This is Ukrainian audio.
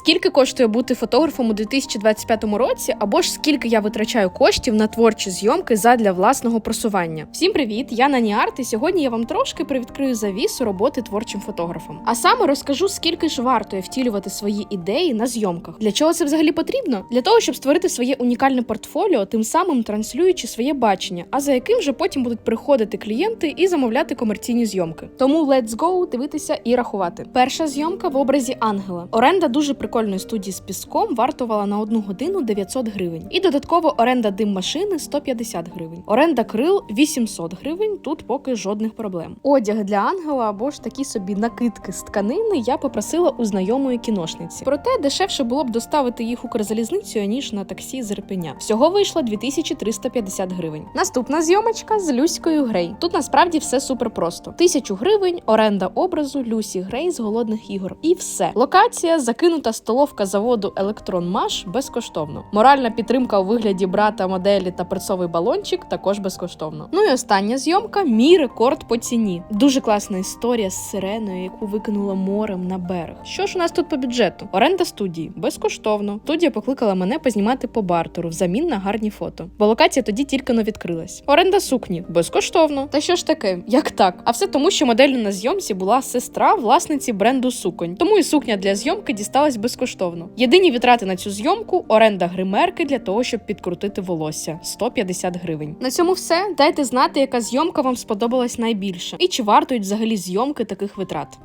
скільки коштує бути фотографом у 2025 році, або ж скільки я витрачаю коштів на творчі зйомки задля власного просування. Всім привіт! Я Нані Арт, і сьогодні я вам трошки привідкрию завісу роботи творчим фотографом. А саме розкажу, скільки ж вартує втілювати свої ідеї на зйомках. Для чого це взагалі потрібно? Для того, щоб створити своє унікальне портфоліо, тим самим транслюючи своє бачення, а за яким же потім будуть приходити клієнти і замовляти комерційні зйомки. Тому let's go дивитися і рахувати. Перша зйомка в образі ангела. Оренда дуже прикольної студії з піском вартувала на одну годину 900 гривень. І додатково оренда дим машини 150 гривень. Оренда крил 800 гривень. Тут поки жодних проблем. Одяг для ангела або ж такі собі накидки з тканини я попросила у знайомої кіношниці. Проте дешевше було б доставити їх Укрзалізницею, ніж на таксі з Ірпеня. Всього вийшло 2350 гривень. Наступна зйомочка з Люською Грей. Тут насправді все супер просто: тисячу гривень, оренда образу Люсі Грей з голодних ігор. І все. Локація закинута столовка заводу Електрон Маш безкоштовно. Моральна підтримка у вигляді брата моделі та перцовий балончик також безкоштовно. Ну і остання зйомка мій рекорд по ціні. Дуже класна історія з сиреною, яку викинула морем на берег. Що ж у нас тут по бюджету? Оренда студії безкоштовно. Студія покликала мене познімати по бартеру взамін на гарні фото. Бо локація тоді тільки но відкрилась. Оренда сукні безкоштовно. Та що ж таке? Як так? А все тому, що моделлю на зйомці була сестра власниці бренду суконь. Тому і сукня для зйомки дісталась безкоштовно. Єдині витрати на цю зйомку оренда гримерки для того, щоб підкрутити волосся 150 гривень. На цьому все. Дайте знати, яка зйомка вам сподобалась найбільше, і чи вартують взагалі зйомки таких витрат.